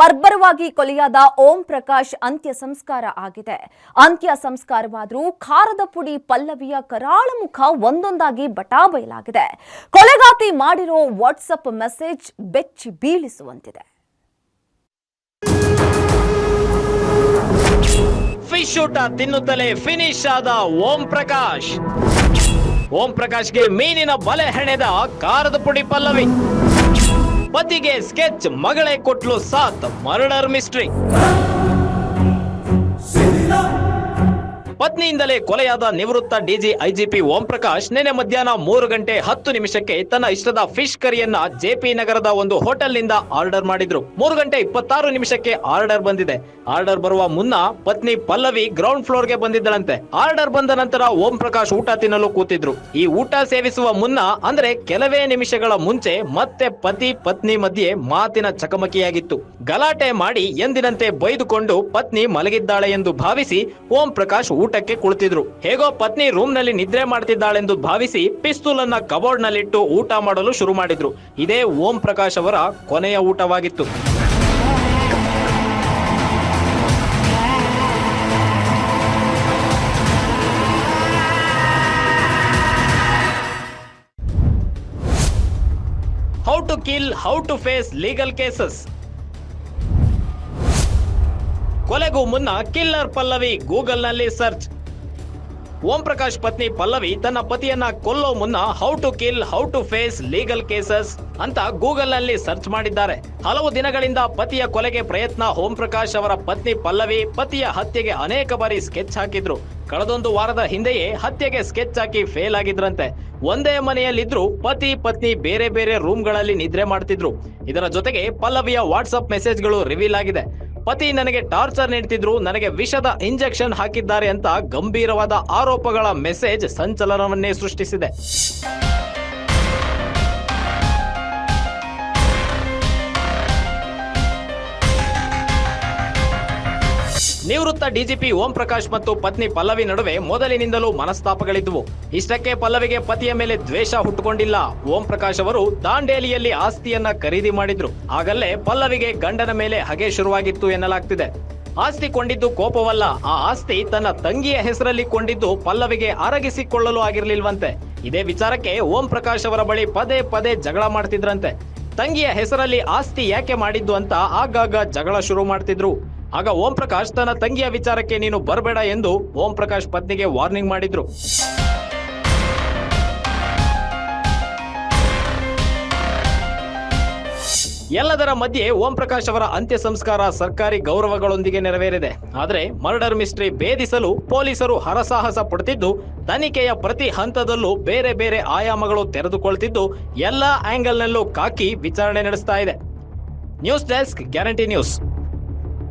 ಬರ್ಬರವಾಗಿ ಕೊಲೆಯಾದ ಓಂ ಪ್ರಕಾಶ್ ಅಂತ್ಯ ಸಂಸ್ಕಾರ ಆಗಿದೆ. ಅಂತ್ಯ ಸಂಸ್ಕಾರವಾದರೂ ಖಾರದ ಪುಡಿ ಪಲ್ಲವಿಯ ಕರಾಳ ಮುಖ ಒಂದೊಂದಾಗಿ ಬಟಾಬಯಲಾಗಿದೆ ಕೊಲೆಗಾತಿ ಮಾಡಿರೋ ವಾಟ್ಸಪ್ ಮೆಸೇಜ್ ಬೆಚ್ಚಿ ಬೀಳಿಸುವಂತಿದೆ. ಫಿಶ್ ಊಟ ತಿನ್ನುತ್ತಲೇ ಫಿನಿಶ್ ಆದ ಓಂ ಪ್ರಕಾಶ್. ಓಂ ಪ್ರಕಾಶ್ಗೆ ಮೀನಿನ ಬಲೆ ಹೆಣೆದ ಖಾರದ ಪುಡಿ ಪಲ್ಲವಿ. ಪತಿಗೆ ಸ್ಕೆಚ್ ಮಗಳೇ ಕೊಟ್ಲು ಸಾತ್ ಮರ್ಡರ್ ಮಿಸ್ಟ್ರಿ. ಪತ್ನಿಯಿಂದಲೇ ಕೊಲೆಯಾದ ನಿವೃತ್ತ ಡಿಜಿ ಐಜಿಪಿ ಓಂ ಪ್ರಕಾಶ್ ನಿನ್ನೆ ಮಧ್ಯಾಹ್ನ ಮೂರು ಗಂಟೆ ಹತ್ತು ನಿಮಿಷಕ್ಕೆ ತನ್ನ ಇಷ್ಟದ ಫಿಶ್ ಕರಿಯನ್ನ ಜೆಪಿ ನಗರದ ಒಂದು ಹೋಟೆಲ್ನಿಂದ ಆರ್ಡರ್ ಮಾಡಿದ್ರು. ಮೂರು ಗಂಟೆ ಇಪ್ಪತ್ತಾರು ನಿಮಿಷಕ್ಕೆ ಆರ್ಡರ್ ಬಂದಿದೆ. ಆರ್ಡರ್ ಬರುವ ಮುನ್ನ ಪತ್ನಿ ಪಲ್ಲವಿ ಗ್ರೌಂಡ್ ಫ್ಲೋರ್ಗೆ ಬಂದಿದ್ದಳಂತೆ. ಆರ್ಡರ್ ಬಂದ ನಂತರ ಓಂ ಪ್ರಕಾಶ್ ಊಟ ತಿನ್ನಲು ಕೂತಿದ್ರು. ಈ ಊಟ ಸೇವಿಸುವ ಮುನ್ನ ಅಂದ್ರೆ ಕೆಲವೇ ನಿಮಿಷಗಳ ಮುಂಚೆ ಮತ್ತೆ ಪತಿ ಪತ್ನಿ ಮಧ್ಯೆ ಮಾತಿನ ಚಕಮಕಿಯಾಗಿತ್ತು. ಗಲಾಟೆ ಮಾಡಿ ಎಂದಿನಂತೆ ಬೈದುಕೊಂಡು ಪತ್ನಿ ಮಲಗಿದ್ದಾಳೆ ಎಂದು ಭಾವಿಸಿ ಓಂ ಪ್ರಕಾಶ್ ಊಟಕ್ಕೆ ಕುಳಿತಿದ್ರು. ಹೇಗೋ ಪತ್ನಿ ರೂಮ್ನಲ್ಲಿ ನಿದ್ರೆ ಮಾಡ್ತಿದ್ದಾಳೆಂದು ಭಾವಿಸಿ ಪಿಸ್ತೂಲ್ ಅನ್ನ ಕಬೋರ್ಡ್ ನಲ್ಲಿಟ್ಟು ಊಟ ಮಾಡಲು ಶುರು ಮಾಡಿದ್ರು. ಇದೇ ಓಂ ಪ್ರಕಾಶ್ ಅವರ ಕೊನೆಯ ಊಟವಾಗಿತ್ತು. How to kill how to face legal cases ಕೊಲೆಗೂ ಮುನ್ನ ಕಿಲ್ಲರ್ ಪಲ್ಲವಿ ಗೂಗಲ್ನಲ್ಲಿ ಸರ್ಚ್. ಓಂ ಪ್ರಕಾಶ್ ಪತ್ನಿ ಪಲ್ಲವಿ ತನ್ನ ಪತಿಯನ್ನ ಕೊಲ್ಲೋ ಮುನ್ನ how to kill, how to face legal cases ಅಂತ ಗೂಗಲ್ನಲ್ಲಿ ಸರ್ಚ್ ಮಾಡಿದ್ದಾರೆ. ಹಲವು ದಿನಗಳಿಂದ ಪತಿಯ ಕೊಲೆಗೆ ಪ್ರಯತ್ನ ಓಂ ಪ್ರಕಾಶ್ ಅವರ ಪತ್ನಿ ಪಲ್ಲವಿ ಪತಿಯ ಹತ್ಯೆಗೆ ಅನೇಕ ಬಾರಿ ಸ್ಕೆಚ್ ಹಾಕಿದ್ರು. ಕಳೆದೊಂದು ವಾರದ ಹಿಂದೆಯೇ ಹತ್ಯೆಗೆ ಸ್ಕೆಚ್ ಹಾಕಿ ಫೇಲ್ ಆಗಿದ್ರಂತೆ. ಒಂದೇ ಮನೆಯಲ್ಲಿದ್ರು ಪತಿ ಪತ್ನಿ ಬೇರೆ ಬೇರೆ ರೂಮ್ಗಳಲ್ಲಿ ನಿದ್ರೆ ಮಾಡ್ತಿದ್ರು. ಇದರ ಜೊತೆಗೆ ಪಲ್ಲವಿಯ ವಾಟ್ಸ್ಆಪ್ ಮೆಸೇಜ್ಗಳು ರಿವೀಲ್ ಆಗಿದೆ. ಪತಿ ನನಗೆ ಟಾರ್ಚರ್ ನೀಡ್ತಿದ್ರು ನನಗೆ ವಿಷದ ಇಂಜೆಕ್ಷನ್ ಹಾಕಿದ್ದಾರೆ ಅಂತ ಗಂಭೀರವಾದ ಆರೋಪಗಳ ಮೆಸೇಜ್ ಸಂಚಲನವನ್ನೇ ಸೃಷ್ಟಿಸಿದೆ. ನಿವೃತ್ತ ಡಿಜಿಪಿ ಓಂ ಪ್ರಕಾಶ್ ಮತ್ತು ಪತ್ನಿ ಪಲ್ಲವಿ ನಡುವೆ ಮೊದಲಿನಿಂದಲೂ ಮನಸ್ತಾಪಗಳಿದ್ದವು ಇಷ್ಟಕ್ಕೆ ಪಲ್ಲವಿಗೆ ಪತಿಯ ಮೇಲೆ ದ್ವೇಷ ಹುಟ್ಟುಕೊಂಡಿಲ್ಲ. ಓಂ ಪ್ರಕಾಶ್ ಅವರು ದಾಂಡೇಲಿಯಲ್ಲಿ ಆಸ್ತಿಯನ್ನ ಖರೀದಿ ಮಾಡಿದ್ರು. ಆಗಲ್ಲೇ ಪಲ್ಲವಿಗೆ ಗಂಡನ ಮೇಲೆ ಹಗೆ ಶುರುವಾಗಿತ್ತು ಎನ್ನಲಾಗ್ತಿದೆ. ಆಸ್ತಿ ಕೊಂಡಿದ್ದು ಕೋಪವಲ್ಲ, ಆ ಆಸ್ತಿ ತನ್ನ ತಂಗಿಯ ಹೆಸರಲ್ಲಿ ಕೊಂಡಿದ್ದು ಪಲ್ಲವಿಗೆ ಅರಗಿಸಿಕೊಳ್ಳಲು ಆಗಿರಲಿಲ್ವಂತೆ. ಇದೇ ವಿಚಾರಕ್ಕೆ ಓಂ ಪ್ರಕಾಶ್ ಅವರ ಬಳಿ ಪದೇ ಪದೇ ಜಗಳ ಮಾಡ್ತಿದ್ರಂತೆ. ತಂಗಿಯ ಹೆಸರಲ್ಲಿ ಆಸ್ತಿ ಯಾಕೆ ಮಾಡಿದ್ದು ಅಂತ ಆಗಾಗ ಜಗಳ ಶುರು ಮಾಡ್ತಿದ್ರು. ಆಗ ಓಂ ಪ್ರಕಾಶ್ ತನ್ನ ತಂಗಿಯ ವಿಚಾರಕ್ಕೆ ನೀನು ಬರಬೇಡ ಎಂದು ಓಂ ಪ್ರಕಾಶ್ ಪತ್ನಿಗೆ ವಾರ್ನಿಂಗ್ ಮಾಡಿದ್ರು. ಎಲ್ಲದರ ಮಧ್ಯೆ ಓಂ ಪ್ರಕಾಶ್ ಅವರ ಅಂತ್ಯ ಸಂಸ್ಕಾರ ಸರ್ಕಾರಿ ಗೌರವಗಳೊಂದಿಗೆ ನೆರವೇರಿದೆ. ಆದರೆ ಮರ್ಡರ್ ಮಿಸ್ಟ್ರಿ ಭೇದಿಸಲು ಪೊಲೀಸರು ಹರಸಾಹಸ ಪಡುತ್ತಿದ್ದು, ತನಿಖೆಯ ಪ್ರತಿ ಹಂತದಲ್ಲೂ ಬೇರೆ ಬೇರೆ ಆಯಾಮಗಳು ತೆರೆದುಕೊಳ್ತಿದ್ದು, ಎಲ್ಲ ಆಂಗಲ್ನಲ್ಲೂ ಕಾಕಿ ವಿಚಾರಣೆ ನಡೆಸ್ತಾ ಇದೆ. News desk guarantee news.